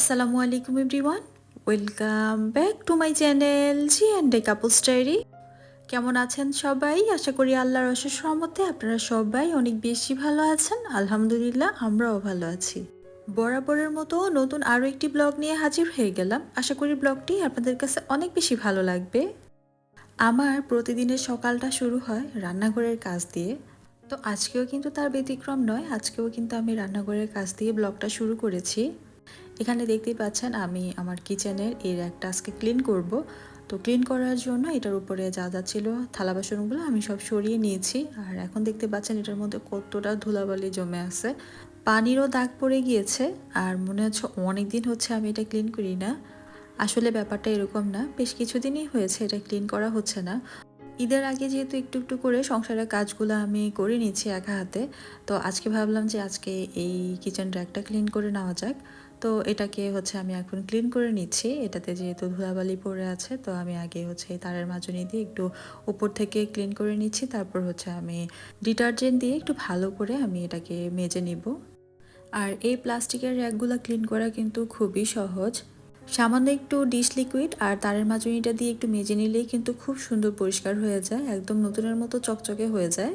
আসসালামু আলাইকুম everyone. Welcome back to my channel G and A couple story কেমন আছেন সবাই? আশা করি আল্লাহর অশেষ রহমতে আপনারা সবাই অনেক বেশি ভালো আছেন। আলহামদুলিল্লাহ, আমরাও ভালো আছি। বরাবরের মতো নতুন আরও একটি ব্লগ নিয়ে হাজির হয়ে গেলাম। আশা করি ব্লগটি আপনাদের কাছে অনেক বেশি ভালো লাগবে। আমার প্রতিদিনের সকালটা শুরু হয় রান্নাঘরের কাজ দিয়ে। তো আজকেও কিন্তু তার ব্যতিক্রম নয়, আজকেও কিন্তু আমি রান্নাঘরের কাজ দিয়ে ব্লগটা শুরু করেছি। এখানে দেখতেই পাচ্ছেন আমি আমার কিচেনের এর একটা আজকে ক্লিন করব। তো ক্লিন করার জন্য এটার উপরে যা যা ছিল থালা বাসনগুলো আমি সব সরিয়ে নিয়েছি। আর এখন দেখতে পাচ্ছেন এটার মধ্যে কতটা ধুলাবালি জমে আছে। পানিরও দাগ পড়ে গিয়েছে আর মনে হচ্ছে অনেক দিন হচ্ছে আমি এটা ক্লিন করি না। আসলে ব্যাপারটা এরকম না, বেশ কিছুদিনই হয়েছে এটা ক্লিন করা হচ্ছে না। ঈদের আগে যেহেতু একটু একটু করে সংসারের কাজগুলো আমি করে নিচ্ছি একা হাতে, তো আজকে ভাবলাম যে আজকে এই কিচেন র্যাকটা ক্লিন করে নেওয়া যাক। তো এটাকে হচ্ছে আমি এখন ক্লিন করে নিচ্ছি। এটাতে যেহেতু ধুলাবালি পড়ে আছে, তো আমি আগে হচ্ছে তারের মাজনি দিয়ে একটু উপর থেকে ক্লিন করে নিচ্ছি। তারপর হচ্ছে আমি ডিটারজেন্ট দিয়ে একটু ভালো করে আমি এটাকে মেজে নিব। আর এই প্লাস্টিকের র্যাকগুলো ক্লিন করা কিন্তু খুবই সহজ। সামান্য একটু ডিশ লিকুইড আর তারের মাজনিটা দিয়ে একটু মেজে নিলেই কিন্তু খুব সুন্দর পরিষ্কার হয়ে যায়, একদম নতুনের মতো চকচকে হয়ে যায়।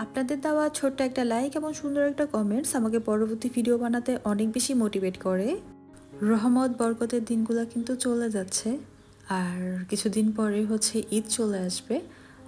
আপনাদের দেওয়া ছোট্ট একটা লাইক এবং সুন্দর একটা কমেন্টস আমাকে পরবর্তী ভিডিও বানাতে অনেক বেশি মোটিভেট করে। রহমত, বরকতের দিনগুলো কিন্তু চলে যাচ্ছে। আর কিছুদিন পরে হচ্ছে ঈদ চলে আসবে।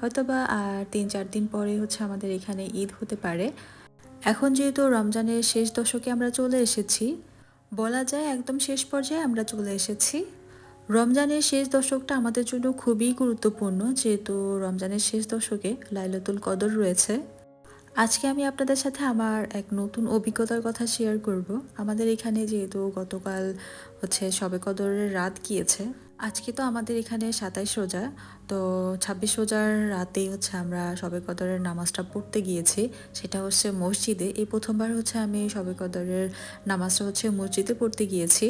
হয়তো বা আর তিন চার দিন পরে হচ্ছে আমাদের এখানে ঈদ হতে পারে। এখন যেহেতু রমজানের শেষ দশকে আমরা চলে এসেছি, বলা যায় একদম শেষ পর্যায়ে আমরা চলে এসেছি। রমজানের শেষ দশকটা আমাদের জন্য খুবই গুরুত্বপূর্ণ, যেহেতু রমজানের শেষ দশকে লাইলাতুল কদর রয়েছে। আজকে আমি আপনাদের সাথে আমার এক নতুন অভিজ্ঞতার কথা শেয়ার করব। আমাদের এখানে যেহেতু গতকাল হচ্ছে সবে কদরের রাত গিয়েছে, আজকে তো আমাদের এখানে সাতাইশ রোজা। তো ছাব্বিশ রোজার রাতেই হচ্ছে আমরা সবে কদরের নামাজটা পড়তে গিয়েছি। সেটা হচ্ছে মসজিদে। এই প্রথমবার হচ্ছে আমি সবে কদরের নামাজটা হচ্ছে মসজিদে পড়তে গিয়েছি।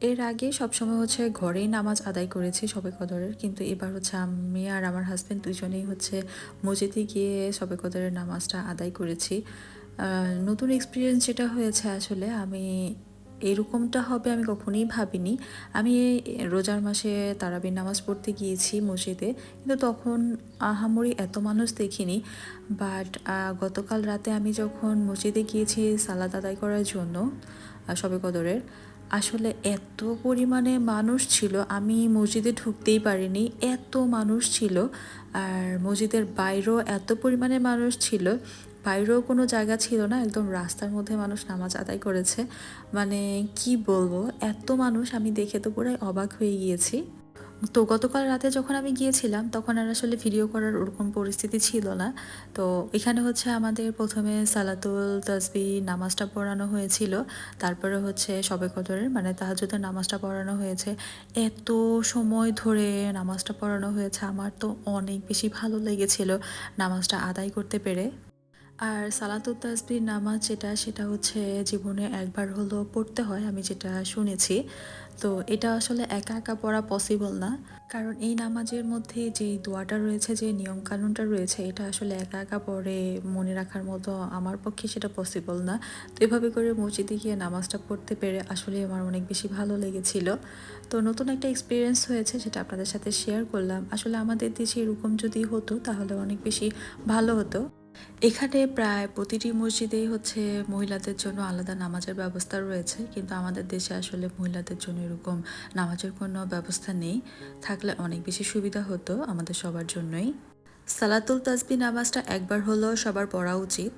এর আগে সবসময় হচ্ছে ঘরেই নামাজ আদায় করেছি সবে কদরের, কিন্তু এবার হচ্ছে আমি আর আমার হাজব্যান্ড দুজনেই হচ্ছে মসজিদে গিয়ে সবে কদরের নামাজটা আদায় করেছি। নতুন এক্সপিরিয়েন্স যেটা হয়েছে আসলে আমি এরকমটা হবে আমি কখনোই ভাবিনি। আমি রোজার মাসে তারাবির নামাজ পড়তে গিয়েছি মসজিদে, কিন্তু তখন আহামরি এত মানুষ দেখিনি। বাট গতকাল রাতে আমি যখন মসজিদে গিয়েছি সালাদ আদায় করার জন্য সবে কদরের আসলে এত পরিমাণে মানুষ ছিল, আমি মসজিদে ঢুকতেই পারিনি, এত মানুষ ছিল আর মসজিদের বাইরেও এত পরিমাণে মানুষ ছিল, বাইরেও কোনো জায়গা ছিল না, একদম রাস্তার মধ্যে মানুষ নামাজ আদায় করেছে। মানে কি বলব, এত মানুষ, আমি দেখে তো পুরাই অবাক হয়ে গিয়েছি। তো গতকাল রাতে যখন আমি গিয়েছিলাম, তখন আর আসলে ভিডিও করার ওরকম পরিস্থিতি ছিল না। তো এখানে হচ্ছে আমাদের প্রথমে সালাতুল তসবি নামাজটা পড়ানো হয়েছিল। তারপরে হচ্ছে সবে কদরের মানে তাহাজুদের নামাজটা পড়ানো হয়েছে। এত সময় ধরে নামাজটা পড়ানো হয়েছে, আমার তো অনেক বেশি ভালো লেগেছিল নামাজটা আদায় করতে পেরে। আর সালাতুল তাসবির নামাজ যেটা, সেটা হচ্ছে জীবনে একবার হলো পড়তে হয়, আমি যেটা শুনেছি। তো এটা আসলে একা একা পড়া পসিবল না। কারণ এই নামাজের মধ্যে যে দোয়াটা রয়েছে, যে নিয়ম কানুনটা রয়েছে, এটা আসলে একা একা পড়ে মনে রাখার মতো আমার পক্ষে সেটা পসিবল না। তো এভাবে করে মসজিদে গিয়ে নামাজটা পড়তে পেরে আসলে আমার অনেক বেশি ভালো লেগেছিল। তো নতুন একটা এক্সপিরিয়েন্স হয়েছে যেটা আপনাদের সাথে শেয়ার করলাম। আসলে আমাদের দেশে এরকম যদি হতো, তাহলে অনেক বেশি ভালো হতো। এখানে প্রায় প্রতিটি মসজিদেই হচ্ছে মহিলাদের জন্য আলাদা নামাজের ব্যবস্থা রয়েছে, কিন্তু আমাদের দেশে আসলে মহিলাদের জন্য এরকম নামাজের কোনো ব্যবস্থা নেই। থাকলে অনেক বেশি সুবিধা হতো আমাদের সবার জন্যই। সালাতুল তাসবি নামাজটা একবার হলেও সবার পড়া উচিত।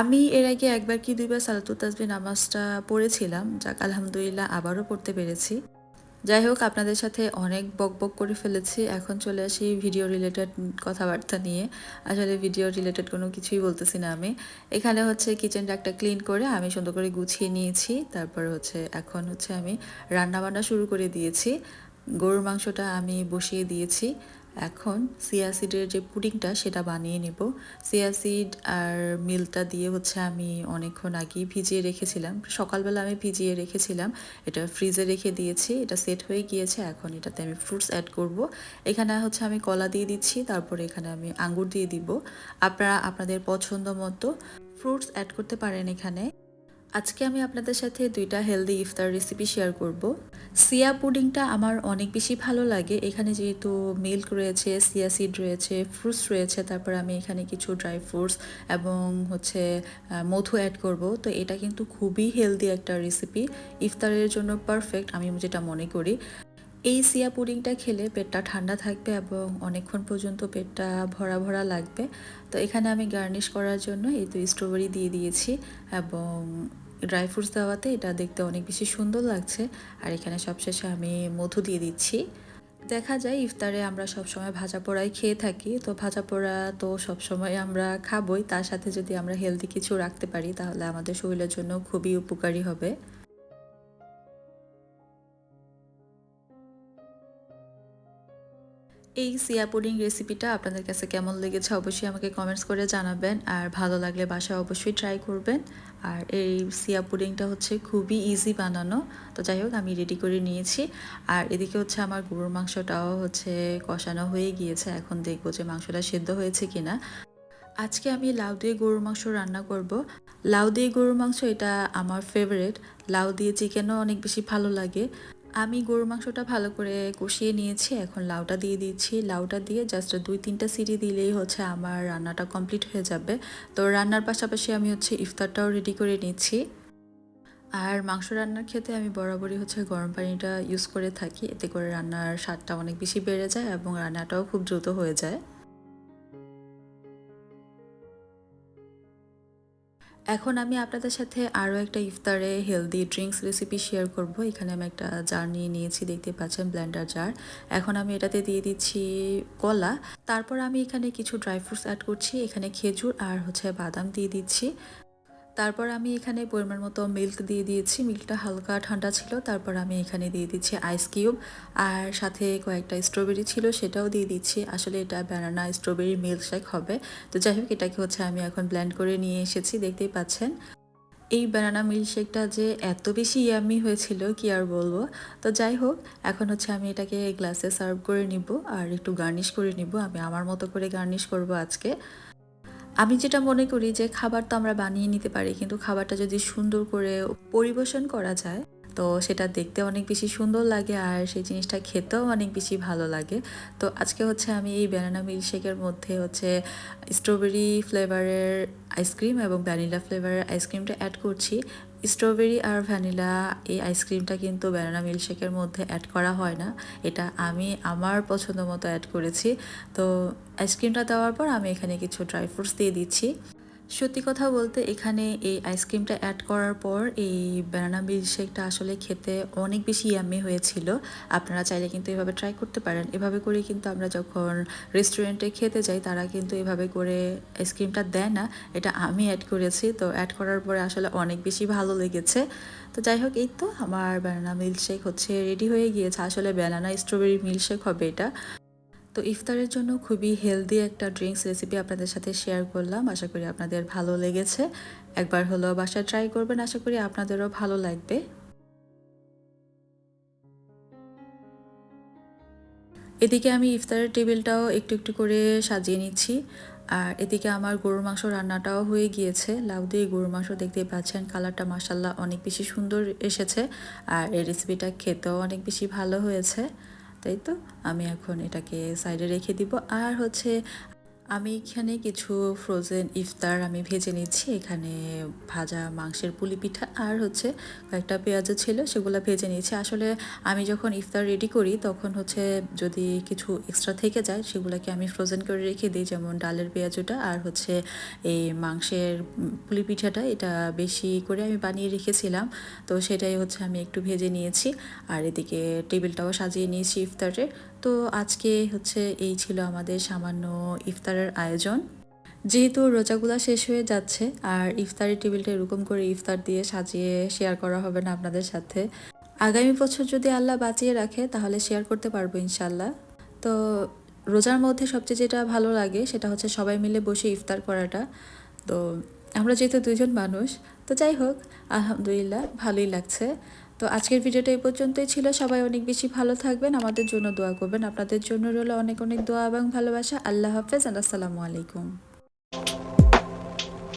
আমি এর আগে একবার কি দুইবার সালাতুল তাসবি নামাজটা পড়েছিলাম, যাক আলহামদুলিল্লাহ আবারও পড়তে পেরেছি। যাই হোক, আপনাদের সাথে অনেক বক বক করে ফেলেছি। এখন চলে আসি ভিডিও রিলেটেড কথাবার্তা নিয়ে। আসলে ভিডিও রিলেটেড কোনো কিছুই বলতেছি না আমি। এখানে হচ্ছে কিচেনটা একটা ক্লিন করে আমি সুন্দর করে গুছিয়ে নিয়েছি। তারপর হচ্ছে, এখন হচ্ছে আমি রান্নাবান্না শুরু করে দিয়েছি। গরুর মাংসটা আমি বসিয়ে দিয়েছি। এখন সিয়াসিডের যে পুডিংটা সেটা বানিয়ে নেব। সিয়াসিড আর মিল্কটা দিয়ে হচ্ছে আমি অনেকক্ষণ আগেই ভিজিয়ে রেখেছিলাম। সকালবেলা আমি ভিজিয়ে রেখেছিলাম। এটা ফ্রিজে রেখে দিয়েছি। এটা সেট হয়ে গিয়েছে। এখন এটাতে আমি ফ্রুটস অ্যাড করব। এখানে হচ্ছে আমি কলা দিয়ে দিচ্ছি। তারপরে এখানে আমি আঙ্গুর দিয়ে দিব। আপনারা আপনাদের পছন্দ মতো ফ্রুটস অ্যাড করতে পারেন এখানে। আজকে আমি আপনাদের সাথে দুইটা হেলদি ইফতার রেসিপি শেয়ার করব। সিয়া পুডিংটা আমার অনেক বেশি ভালো লাগে। এখানে যেহেতু মিল্ক রয়েছে সিয়া সিড রয়েছে ফ্রুটস রয়েছে, তারপর আমি এখানে কিছু ড্রাই ফ্রুটস এবং হচ্ছে মধু অ্যাড করব। তো এটা কিন্তু খুবই হেলদি একটা রেসিপি ইফতারের জন্য পারফেক্ট আমি যেটা মনে করি। এই সিয়া পুডিংটা খেলে পেটটা ঠান্ডা থাকবে এবং অনেকক্ষণ পর্যন্ত পেটটা ভরা ভরা লাগবে। তো এখানে আমি গার্নিশ করার জন্য এই তো স্ট্রবেরি দিয়ে দিয়েছি এবং ড্রাই ফ্রুটস দেওয়াতে এটা দেখতে অনেক বেশি সুন্দর লাগছে। আর এখানে সবশেষে আমি মধু দিয়ে দিচ্ছি। দেখা যায় ইফতারে আমরা সবসময় ভাজা পোড়াই খেয়ে থাকি, তো ভাজা পোড়া তো সবসময় আমরা খাবই। তার সাথে যদি আমরা হেলদি কিছু রাখতে পারি, তাহলে আমাদের শরীরের জন্য খুবই উপকারী হবে। এই সিয়া পুডিং রেসিপিটা আপনাদের কাছে কেমন লেগেছে অবশ্যই আমাকে কমেন্টস করে জানাবেন। আর ভালো লাগলে বাসায় অবশ্যই ট্রাই করবেন। আর এই সিয়া পুডিংটা হচ্ছে খুবই ইজি বানানো। তো যাই হোক, আমি রেডি করে নিয়েছি। আর এদিকে হচ্ছে আমার গরুর মাংসটাও হচ্ছে কষানো হয়ে গিয়েছে। এখন দেখব যে মাংসটা সেদ্ধ হয়েছে কিনা। আজকে আমি লাউ দিয়ে গরুর মাংস রান্না করব। লাউ দিয়ে গরুর মাংস এটা আমার ফেভারেট লাউ দিয়ে চিকেনও অনেক বেশি ভালো লাগে। আমি গরুর মাংসটা ভালো করে কষিয়ে নিয়েছি, এখন লাউটা দিয়ে দিচ্ছি। লাউটা দিয়ে জাস্ট দুই তিনটা সিটি দিলেই হচ্ছে আমার রান্নাটা কমপ্লিট হয়ে যাবে। তো রান্নার পাশাপাশি আমি হচ্ছে ইফতারটাও রেডি করে নিচ্ছি। আর মাংস রান্নার ক্ষেত্রে আমি বরাবরই হচ্ছে গরম পানিটা ইউজ করে থাকি। এতে করে রান্নার স্বাদটা অনেক বেশি বেড়ে যায় এবং রান্নাটাও খুব দ্রুত হয়ে যায়। এখন আমি আপনাদের সাথে আরও একটা ইফতারে হেলদি ড্রিঙ্কস রেসিপি শেয়ার করব। এখানে আমি একটা জার নিয়ে নিয়েছি দেখতে পাচ্ছেন ব্ল্যান্ডার জার এখন আমি এটাতে দিয়ে দিচ্ছি কলা। তারপর আমি এখানে কিছু ড্রাই ফ্রুটস অ্যাড করছি, এখানে খেজুর আর হচ্ছে বাদাম দিয়ে দিচ্ছি। তারপর আমি এখানে পরিমাণ মতো মিল্ক দিয়ে দিয়েছি। মিল্কটা হালকা ঠান্ডা ছিল, তারপর আমি এখানে দিয়ে দিচ্ছি আইস কিউব আর সাথে কয়েকটা স্ট্রবেরি ছিল, সেটাও দিয়ে দিচ্ছি। আসলে এটা ব্যানানা স্ট্রবেরি মিল্ক শেক হবে। তো যাই হোক, এটাকে হচ্ছে আমি এখন ব্ল্যান্ড করে নিয়ে এসেছি, দেখতেই পাচ্ছেন। এই ব্যানানা মিল্কশেকটা যে এত বেশি ইয়ামি হয়েছিল, কি আর বলব? তো যাই হোক, এখন হচ্ছে আমি এটাকে গ্লাসে সার্ভ করে নিব, আর একটু গার্নিশ করে নিব। আমি আমার মতো করে গার্নিশ করব আজকে। আমি যেটা মনে করি যে খাবার তো আমরা বানিয়ে নিতে পারি, কিন্তু খাবারটা যদি সুন্দর করে পরিবেশন করা যায়, তো সেটা দেখতে অনেক বেশি সুন্দর লাগে আর সেই জিনিসটা খেতেও অনেক বেশি ভালো লাগে। তো আজকে হচ্ছে আমি এই ব্যানানা মিল্কশেকের মধ্যে হচ্ছে স্ট্রবেরি ফ্লেভারের আইসক্রিম এবং ভ্যানিলা ফ্লেভারের আইসক্রিমটা অ্যাড করছি। স্ট্রবেরি আর ভ্যানিলা এই আইসক্রিমটা কিন্তু ব্যানানা মিল্কশেকের মধ্যে অ্যাড করা হয় না। এটা আমি আমার পছন্দ মতো অ্যাড করেছি। তো আইসক্রিমটা দেওয়ার পর আমি এখানে কিছু ড্রাই ফ্রুটস দিয়ে দিচ্ছি। সত্যি কথা বলতে এখানে এই আইসক্রিমটা অ্যাড করার পর এই ব্যানানা মিল্কশেকটা আসলে খেতে অনেক বেশি ইয়াম্মি হয়েছিল। আপনারা চাইলে কিন্তু এভাবে ট্রাই করতে পারেন। এভাবে করে কিন্তু আমরা যখন রেস্টুরেন্টে খেতে যাই, তারা কিন্তু এভাবে করে আইসক্রিমটা দেয় না। এটা আমি অ্যাড করেছি, তো অ্যাড করার পরে আসলে অনেক বেশি ভালো লেগেছে। তো যাই হোক, এই তো আমার ব্যানানা মিল্কশেক হচ্ছে রেডি হয়ে গিয়েছে। আসলে ব্যানানা স্ট্রবেরি মিল্কশেক হবে এটা। তো ইফতারের জন্য খুবই হেলদি একটা ড্রিঙ্কস রেসিপি আপনাদের সাথে শেয়ার করলাম। আশা করি আপনাদের ভালো লেগেছে। একবার হলো বাসায় ট্রাই করবেন। আশা করি আপনাদেরও ভালো লাগবে। এদিকে আমি ইফতারের টেবিলটাও একটু একটু করে সাজিয়ে নিচ্ছি। আর এদিকে আমার গরুর মাংস রান্নাটাও হয়ে গিয়েছে। লাউ দিয়ে গরুর মাংস দেখতে পাচ্ছেন। কালারটা মাসাল্লাহ অনেক বেশি সুন্দর এসেছে। আর এই রেসিপিটা খেতেও অনেক বেশি ভালো হয়েছে। তাই তো? আমি এখন এটাকে সাইডে রেখে দিব। আর হচ্ছে আমি এখানে কিছু ফ্রোজেন ইফতার আমি ভেজে নিচ্ছি। এখানে ভাজা মাংসের পুলি পিঠা আর হচ্ছে কয়েকটা পেঁয়াজও ছিল, সেগুলো ভেজে নিয়েছি। আসলে আমি যখন ইফতার রেডি করি, তখন হচ্ছে যদি কিছু এক্সট্রা থেকে যায়, সেগুলোকে আমি ফ্রোজেন করে রেখে দিই, যেমন ডালের পেঁয়াজটা আর হচ্ছে এই মাংসের পুলি পিঠাটা। এটা বেশি করে আমি বানিয়ে রেখেছিলাম, তো সেটাই হচ্ছে আমি একটু ভেজে নিয়েছি। আর এদিকে টেবিলটাও সাজিয়ে নিয়েছি ইফতারের তো আজকে হচ্ছে এই ছিল আমাদের সামান্য ইফতারের আয়োজন। যেহেতু রোজাগুলা শেষ হয়ে যাচ্ছে, আর ইফতারের টেবিলটা এরকম করে ইফতার দিয়ে সাজিয়ে শেয়ার করা হবে না আপনাদের সাথে। আগামী বছর যদি আল্লাহ বাঁচিয়ে রাখে, তাহলে শেয়ার করতে পারব ইনশাল্লাহ তো রোজার মধ্যে সবচেয়ে যেটা ভালো লাগে, সেটা হচ্ছে সবাই মিলে বসে ইফতার করাটা। তো আমরা যেহেতু দুজন মানুষ, তো যাই হোক, আলহামদুলিল্লাহ, ভালোই লাগছে। তো আজকের ভিডিওটা এই পর্যন্তই ছিল। সবাই অনেক বেশি ভালো থাকবেন, আমাদের জন্য দোয়া করবেন। আপনাদের জন্য রইল অনেক অনেক দোয়া এবং ভালোবাসা। আল্লাহ হাফেজ, আসসালামু আলাইকুম।